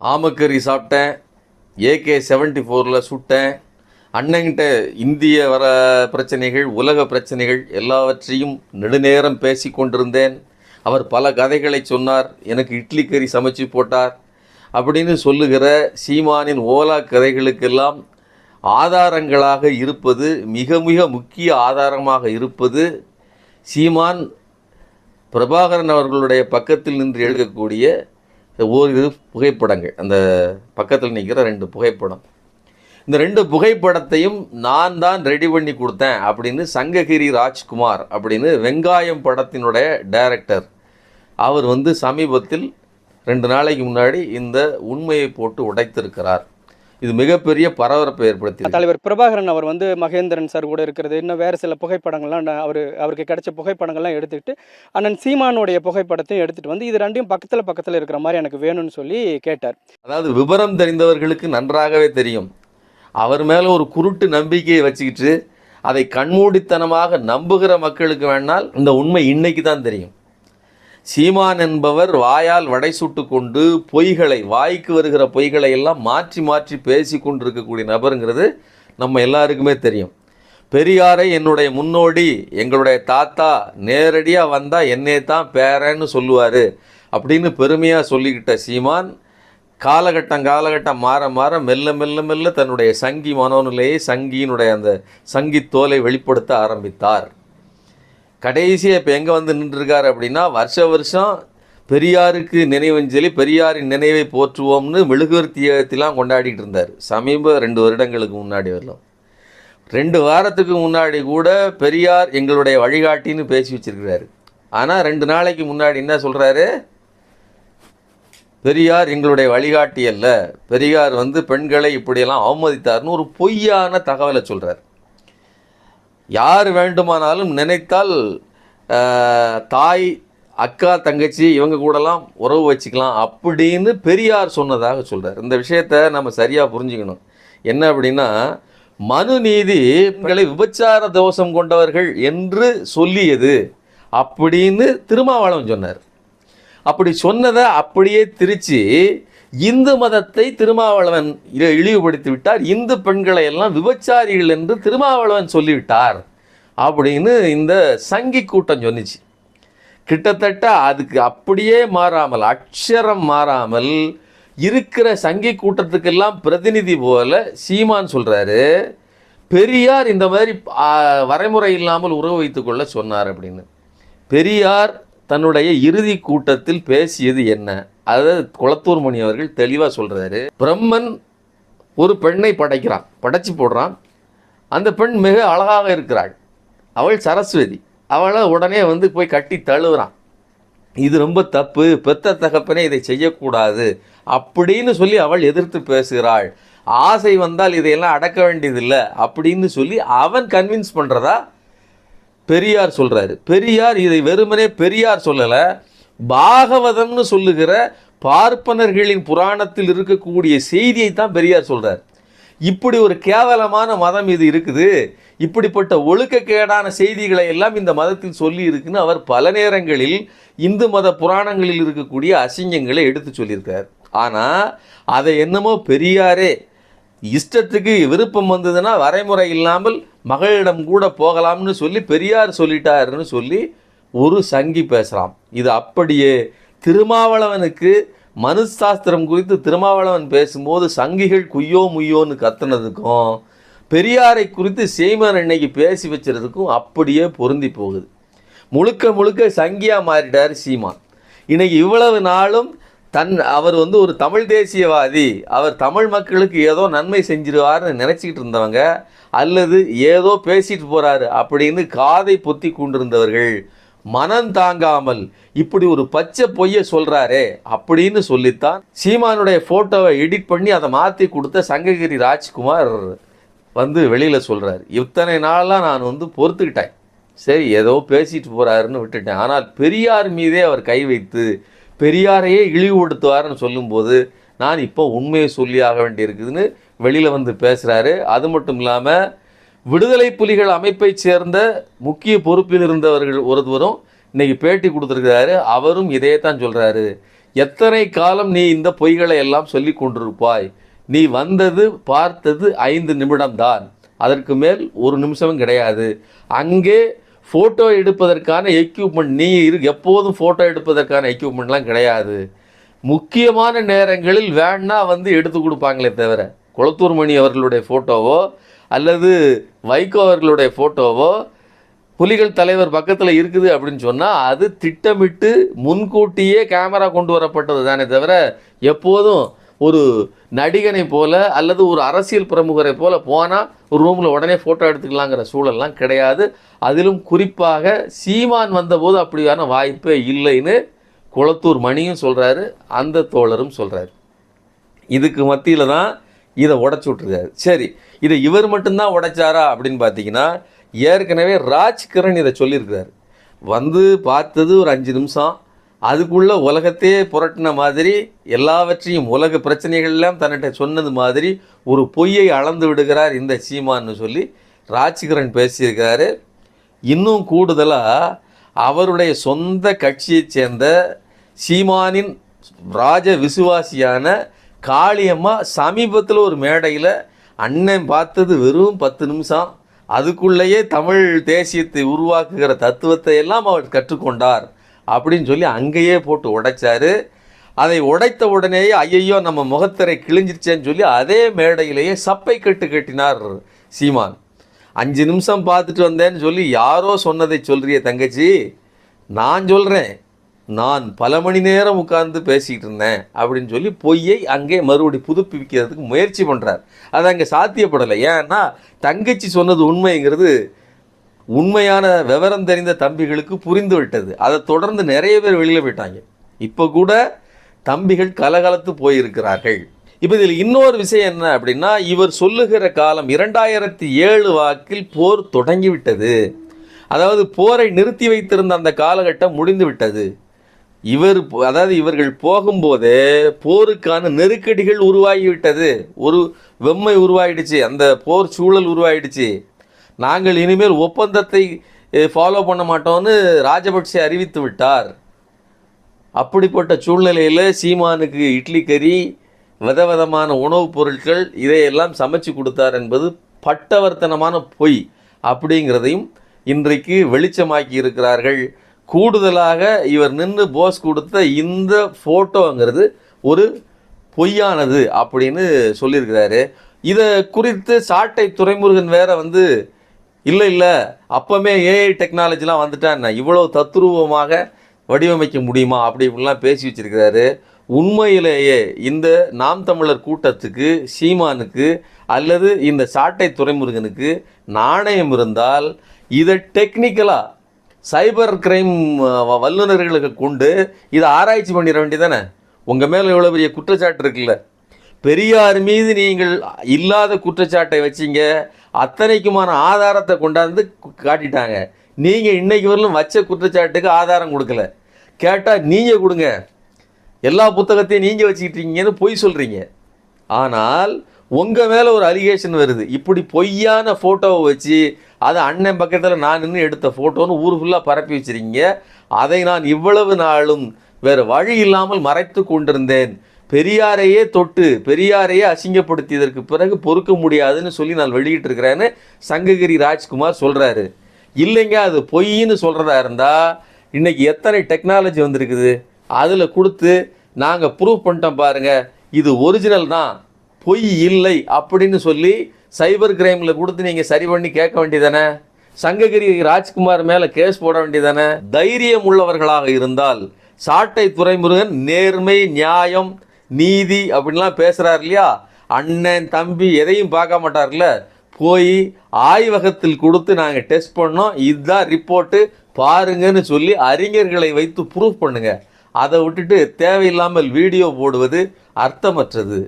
ஆமக்கறி சாப்பிட்டேன். AK seventy ஃபோரில் சுட்டேன். அண்ணங்கிட்ட இந்திய வர பிரச்சனைகள் உலக பிரச்சனைகள் எல்லாவற்றையும் நெடுநேரம் பேசி கொண்டிருந்தேன். அவர் பல கதைகளை சொன்னார். எனக்கு இட்லி கறி சமைச்சு போட்டார் அப்படின்னு சொல்லுகிற சீமானின் ஓலா கதைகளுக்கெல்லாம் ஆதாரங்களாக இருப்பது மிக மிக முக்கிய ஆதாரமாக இருப்பது சீமான் பிரபாகரன் அவர்களுடைய பக்கத்தில் நின்று எழுதக்கூடிய ஓரிரு புகைப்படங்கள். அந்த பக்கத்தில் நிற்கிற ரெண்டு புகைப்படம். இந்த ரெண்டு புகைப்படத்தையும் நான் தான் ரெடி பண்ணி கொடுத்தேன் அப்படின்னு சங்ககிரி ராஜ்குமார் அப்படின்னு வெங்காயம் படத்தினுடைய டைரக்டர் அவர் வந்து சமீபத்தில் ரெண்டு நாளைக்கு முன்னாடி இந்த உண்மையை போட்டு உடைத்திருக்கிறார். இது மிகப்பெரிய பரபரப்பை ஏற்படுத்தி தலைவர் பிரபாகரன் அவர் வந்து மகேந்திரன் சார் கூட இருக்கிறது. இன்னும் வேறு சில புகைப்படங்கள்லாம் நான் அவர் அவருக்கு கிடைச்ச புகைப்படங்கள்லாம் எடுத்துக்கிட்டு அண்ணன் சீமானுடைய புகைப்படத்தையும் எடுத்துகிட்டு வந்து இது ரெண்டையும் பக்கத்தில் பக்கத்தில் இருக்கிற மாதிரி எனக்கு வேணும்னு சொல்லி கேட்டார். அதாவது விவரம் தெரிந்தவர்களுக்கு நன்றாகவே தெரியும். அவர் மேலே ஒரு குருட்டு நம்பிக்கையை வச்சுக்கிட்டு அதை கண்மூடித்தனமாக நம்புகிற மக்களுக்கு வேணால் இந்த உண்மை இன்னைக்கு தான் தெரியும். சீமான் என்பவர் வாயால் வடை சுட்டு கொண்டு பொய்களை வாய்க்கு வருகிற பொய்களை எல்லாம் மாற்றி மாற்றி பேசி கொண்டிருக்கக்கூடிய நபருங்கிறது நம்ம எல்லாருக்குமே தெரியும். பெரியாரை என்னுடைய முன்னோடி எங்களுடைய தாத்தா நேரடியாக வந்தால் என்னே தான் பேரன்னு சொல்லுவார் அப்படின்னு பெருமையாக சொல்லிக்கிட்ட சீமான் காலகட்டம் காலகட்டம் மாற மாற மெல்ல மெல்ல மெல்ல தன்னுடைய சங்கி மனோநிலையை சங்கியினுடைய அந்த சங்கி தோலை வெளிப்படுத்த ஆரம்பித்தார். கடைசியாக இப்போ எங்கே வந்து நின்றுருக்கார் அப்படின்னா வருஷ வருஷம் பெரியாருக்கு நினைவஞ்சலி பெரியாரின் நினைவை போற்றுவோம்னு மெழுகுவர்த்தியெல்லாம் கொண்டாடிட்டு இருந்தார். சமீப ரெண்டு வருடங்களுக்கு முன்னாடி வரலாம். ரெண்டு வாரத்துக்கு முன்னாடி கூட பெரியார் எங்களுடைய வழிகாட்டின்னு பேசி வச்சிருக்கிறாரு. ஆனால் ரெண்டு நாளைக்கு முன்னாடி என்ன சொல்கிறாரு பெரியார் எங்களுடைய வழிகாட்டி அல்ல. பெரியார் வந்து பெண்களை இப்படியெல்லாம் அவமதித்தார்னு ஒரு பொய்யான தகவலை சொல்கிறார் யார் வேண்டுமானாலும் நினைத்தால் தாய் அக்கா தங்கச்சி இவங்க கூடலாம் உறவு வச்சுக்கலாம் அப்படின்னு பெரியார் சொன்னதாக சொல்கிறார் இந்த விஷயத்த நம்ம சரியாக புரிஞ்சுக்கணும். என்ன அப்படின்னா மனு நீதி பெண்களை விபச்சார தோஷம் கொண்டவர்கள் என்று சொல்லியது அப்படின்னு திருமாவளவன் சொன்னார். அப்படி சொன்னதை அப்படியே திருச்சி இந்து மதத்தை திருமாவளவன் இழிவுபடுத்தி விட்டார் இந்து பெண்களை எல்லாம் விபச்சாரிகள் என்று திருமாவளவன் சொல்லிவிட்டார். அப்படின்னு இந்த சங்கி கூட்டம் சொன்னிச்சு. கிட்டத்தட்ட அதுக்கு அப்படியே மாறாமல் அக்ஷரம் மாறாமல் இருக்கிற சங்கி கூட்டத்துக்கெல்லாம் பிரதிநிதி போல சீமான் சொல்கிறாரு பெரியார் இந்த மாதிரி வரைமுறை இல்லாமல் உறவு வைத்துக்கொள்ள சொன்னார் அப்படின்னு. பெரியார் தன்னுடைய இறுதி கூட்டத்தில் பேசியது என்ன? அதை குளத்தூர் மணி அவர்கள் தெளிவாக சொல்கிறாரு பிரம்மன் ஒரு பெண்ணை படைக்கிறான் படைச்சி போடுறான். அந்த பெண் மிக அழகாக இருக்கிறாள். அவள் சரஸ்வதி. அவளை உடனே வந்து போய் கட்டி தழுவுறான். இது ரொம்ப தப்பு பெத்த தகப்பனே இதை செய்யக்கூடாது அப்படின்னு சொல்லி அவள் எதிர்த்து பேசுகிறாள். ஆசை வந்தால் இதையெல்லாம் அடக்க வேண்டியதில்லை அப்படின்னு சொல்லி அவன் கன்வின்ஸ் பண்ணுறதா பெரியார் சொல்கிறாரு பெரியார் இதை வெறுமனே பெரியார் சொல்லலை பாகவதம்னு சொல்லுகிற பார்ப்பனர்களின் புராணத்தில் இருக்கக்கூடிய செய்தியை தான் பெரியார் சொல்கிறார் இப்படி ஒரு கேவலமான மதம் இது இருக்குது. இப்படிப்பட்ட ஒழுக்கக்கேடான செய்திகளை எல்லாம் இந்த மதத்தில் சொல்லி இருக்குன்னு அவர் பல நேரங்களில் இந்து மத புராணங்களில் இருக்கக்கூடிய அசிங்கங்களை எடுத்து சொல்லியிருக்கார். ஆனால் அதை என்னமோ பெரியாரே இஷ்டத்துக்கு விருப்பம் வந்ததுன்னா வரைமுறை இல்லாமல் மகளிடம் கூட போகலாம்னு சொல்லி பெரியார் சொல்லிட்டாருன்னு சொல்லி ஒரு சங்கி பேசுகிறான் இது அப்படியே திருமாவளவனுக்கு மனுசாஸ்திரம் குறித்து திருமாவளவன் பேசும்போது சங்கிகள் குய்யோ முய்யோன்னு கத்துனதுக்கும் பெரியாரை குறித்து சீமன் இன்னைக்கு பேசி வச்சுறதுக்கும் அப்படியே பொருந்தி போகுது. முழுக்க முழுக்க சங்கியாக மாறிட்டார் சீமான். இன்னைக்கு இவ்வளவு நாளும் தன் அவர் வந்து ஒரு தமிழ் தேசியவாதி. அவர் தமிழ் மக்களுக்கு ஏதோ நன்மை செஞ்சிருவார்னு நினச்சிக்கிட்டு இருந்தவங்க அல்லது ஏதோ பேசிட்டு போகிறாரு அப்படின்னு காதை பொத்தி கொண்டிருந்தவர்கள் மனம் தாங்காமல் இப்படி ஒரு பச்சை பொய்யை சொல்கிறாரே அப்படின்னு சொல்லித்தான் சீமானுடைய ஃபோட்டோவை எடிட் பண்ணி அதை மாற்றி கொடுத்த சங்ககிரி ராஜ்குமார் வந்து வெளியில் சொல்கிறார் இத்தனை நாளாக நான் வந்து பொறுத்துக்கிட்டேன். சரி ஏதோ பேசிட்டு போகிறாருன்னு விட்டுட்டேன். ஆனால் பெரியார் மீதே அவர் கை வைத்து பெரியாரையே இழிவுபடுத்துவார்னு சொல்லும்போது நான் இப்போ உண்மையை சொல்லி ஆக வேண்டியிருக்குதுன்னு வெளியில் வந்து பேசுகிறாரு அது மட்டும் இல்லாமல் விடுதலை புலிகள் அமைப்பைச் சேர்ந்த முக்கிய பொறுப்பில் இருந்தவர்கள் ஒருவரும் இன்றைக்கி பேட்டி கொடுத்துருக்கிறாரு. அவரும் இதே தான் சொல்கிறாரு எத்தனை காலம் நீ இந்த பொய்களை எல்லாம் சொல்லி கொண்டிருப்பாய்? நீ வந்தது பார்த்தது ஐந்து நிமிடம்தான். அதற்கு மேல் ஒரு நிமிஷமும் கிடையாது. அங்கே ஃபோட்டோ எடுப்பதற்கான எக்யூப்மெண்ட் நீ இரு எப்போதும் ஃபோட்டோ எடுப்பதற்கான எக்யூப்மெண்ட்லாம் கிடையாது. முக்கியமான நேரங்களில் வேணா வந்து எடுத்து கொடுப்பாங்களே தவிர குளத்தூர் மணி அவர்களுடைய ஃபோட்டோவோ அல்லது வைகோ அவர்களுடைய ஃபோட்டோவோ புலிகள் தலைவர் பக்கத்தில் இருக்குது அப்படின்னு சொன்னால் அது திட்டமிட்டு முன்கூட்டியே கேமரா கொண்டு வரப்பட்டது தானே தவிர எப்போதும் ஒரு நடிகனை போல அல்லது ஒரு அரசியல் பிரமுகரை போல போனால் ஒரு ரூமில் உடனே ஃபோட்டோ எடுத்துக்கலாங்கிற சூழல்லாம் கிடையாது. அதிலும் குறிப்பாக சீமான் வந்தபோது அப்படியான வாய்ப்பே இல்லைன்னு குளத்தூர் மணியும் சொல்கிறாரு அந்த தோழரும் சொல்கிறாரு இதுக்கு மத்தியில் தான் இதை உடச்சி விட்ருக்காரு சரி இதை இவர் மட்டும்தான் உடைச்சாரா அப்படின்னு பார்த்தீங்கன்னா ஏற்கனவே ராஜ்கிரண் இதை சொல்லியிருக்கிறார். வந்து பார்த்தது ஒரு அஞ்சு நிமிஷம். அதுக்குள்ளே உலகத்தையே புரட்டின மாதிரி எல்லாவற்றையும் உலக பிரச்சனைகள் எல்லாம் தன்னிட்ட சொன்னது மாதிரி ஒரு பொய்யை அளந்து விடுகிறார் இந்த சீமான்னு சொல்லி ராஜ்கிரண் பேசியிருக்கிறாரு. இன்னும் கூடுதலாக அவருடைய சொந்த கட்சியைச் சேர்ந்த சீமானின் ராஜ விசுவாசியான காளியம்மா சமீபத்தில் ஒரு மேடையில் அண்ணன் பார்த்தது வெறும் பத்து நிமிஷம். அதுக்குள்ளேயே தமிழ் தேசியத்தை உருவாக்குகிற தத்துவத்தை எல்லாம் அவர் கற்றுக்கொண்டார். அப்படின்னு சொல்லி அங்கேயே போட்டு உடைச்சாரு. அதை உடைத்த உடனேயே ஐயையோ நம்ம முகத்திரை கிழிஞ்சிருச்சேன்னு சொல்லி அதே மேடையிலேயே சப்பை கட்டு கட்டினார் சீமான். அஞ்சு நிமிஷம் பார்த்துட்டு வந்தேன்னு சொல்லி யாரோ சொன்னதை சொல்கிறிய தங்கச்சி நான் சொல்கிறேன் நான் பல மணி நேரம் உட்கார்ந்து பேசிக்கிட்டு இருந்தேன் அப்படின்னு சொல்லி பொய்யை அங்கே மறுபடி புதுப்பிக்கிறதுக்கு முயற்சி பண்ணுறார் அது அங்கே சாத்தியப்படலை. ஏன்னா தங்கச்சி சொன்னது உண்மைங்கிறது உண்மையான விவரம் தெரிந்த தம்பிகளுக்கு புரிந்து விட்டது. அதை தொடர்ந்து நிறைய பேர் வெளியில் போயிட்டாங்க. இப்போ கூட தம்பிகள் கலகலத்து போயிருக்கிறார்கள். இப்போ இதில் இன்னொரு விஷயம் என்ன அப்படின்னா இவர் சொல்லுகிற காலம் இரண்டாயிரத்தி ஏழு வாக்கில் போர் தொடங்கிவிட்டது. அதாவது போரை நிறுத்தி வைத்திருந்த அந்த காலகட்டம் முடிந்து விட்டது இவர் அதாவது இவர்கள் போகும்போதே போருக்கான நெருக்கடிகள் உருவாகிவிட்டது. ஒரு வெம்மை உருவாயிடுச்சு அந்த போர் சூழல் உருவாயிடுச்சு. நாங்கள் இனிமேல் ஒப்பந்தத்தை ஃபாலோ பண்ண மாட்டோம்னு ராஜபக்சே அறிவித்து விட்டார். அப்படிப்பட்ட சூழ்நிலையில் சீமானுக்கு இட்லி கறி விதவிதமான உணவுப் பொருட்கள் இதையெல்லாம் சமைச்சு கொடுத்தார் என்பது பட்டவர்த்தனமான பொய் அப்படிங்கிறதையும் இன்றைக்கு வெளிச்சமாக்கி இருக்கிறார்கள். கூடுதலாக இவர் நின்று போஸ் கொடுத்த இந்த ஃபோட்டோங்கிறது ஒரு பொய்யானது அப்படின்னு சொல்லியிருக்கிறாரு. இதை குறித்து சாட்டை துரைமுருகன் வேற வந்து இல்லை இல்லை. அப்போமே ஏஐ டெக்னாலஜிலாம் வந்துட்டா இவ்வளோ தத்ரூபமாக வடிவமைக்க முடியுமா? அப்படி இப்படிலாம் பேசி வச்சிருக்கிறாரு. உண்மையிலேயே இந்த நாம் தமிழர் கூட்டத்துக்கு சீமானுக்கு அல்லது இந்த சாட்டை துரைமுருகனுக்கு நாணயம் இருந்தால் இதை டெக்னிக்கலாக சைபர் கிரைம் வல்லுநர்களுக்கு கொண்டு இதை ஆராய்ச்சி பண்ணிட வேண்டியதானே உங்கள் மேலே இவ்வளோ பெரிய குற்றச்சாட்டு இருக்குல்ல. பெரியார் மீது நீங்கள் இல்லாத குற்றச்சாட்டை வச்சீங்க அத்தனைக்குமான ஆதாரத்தை கொண்டாந்து காட்டிட்டாங்க. நீங்கள் இன்றைக்கு வரலும் வச்ச குற்றச்சாட்டுக்கு ஆதாரம் கொடுக்கல. கேட்டால் நீங்கள் கொடுங்க. எல்லா புத்தகத்தையும் நீங்கள் வச்சுக்கிட்டீங்கன்னு பொய் சொல்கிறீங்க ஆனால் உங்கள் மேலே ஒரு அலிகேஷன் வருது. இப்படி பொய்யான ஃபோட்டோவை வச்சு அதை அண்ணன் பக்கத்தில் நான் நின்று எடுத்த ஃபோட்டோன்னு ஊர் ஃபுல்லாக பரப்பி வச்சிருக்கீங்க. அதை நான் இவ்வளவு நாளும் வேறு வழி இல்லாமல் மறைத்து கொண்டிருந்தேன். பெரியாரையே தொட்டு பெரியாரையே அசிங்கப்படுத்தியதற்கு பிறகு பொறுக்க முடியாதுன்னு சொல்லி நான் வெளியிட்டிருக்கிறேன்னு சங்ககிரி ராஜ்குமார் சொல்கிறாரு இல்லைங்க அது பொய்ன்னு சொல்கிறதா இருந்தால் இன்றைக்கி எத்தனை டெக்னாலஜி வந்திருக்குது? அதில் கொடுத்து நாங்கள் ப்ரூவ் பண்ணிட்டோம் பாருங்கள் இது ஒரிஜினல் தான். பொய் இல்லை அப்படின்னு சொல்லி சைபர் கிரைமில் கொடுத்து நீங்கள் சரி பண்ணி கேட்க வேண்டியதானே? சங்ககிரி ராஜ்குமார் மேலே கேஸ் போட வேண்டியதானே? தைரியம் உள்ளவர்களாக இருந்தால் சாட்டை துறைமுருகன் நேர்மை நியாயம் நீதி அப்படின்லாம் பேசுகிறார் இல்லையா? அண்ணன் தம்பி எதையும் பார்க்க மாட்டார்ல போய் ஆய்வகத்தில் கொடுத்து நாங்கள் டெஸ்ட் பண்ணோம். இதுதான் ரிப்போர்ட்டு. பாருங்கன்னு சொல்லி அறிஞர்களை வைத்து ப்ரூஃப் பண்ணுங்கள் அதை விட்டுட்டு தேவையில்லாமல் வீடியோ போடுவது அர்த்தமற்றது.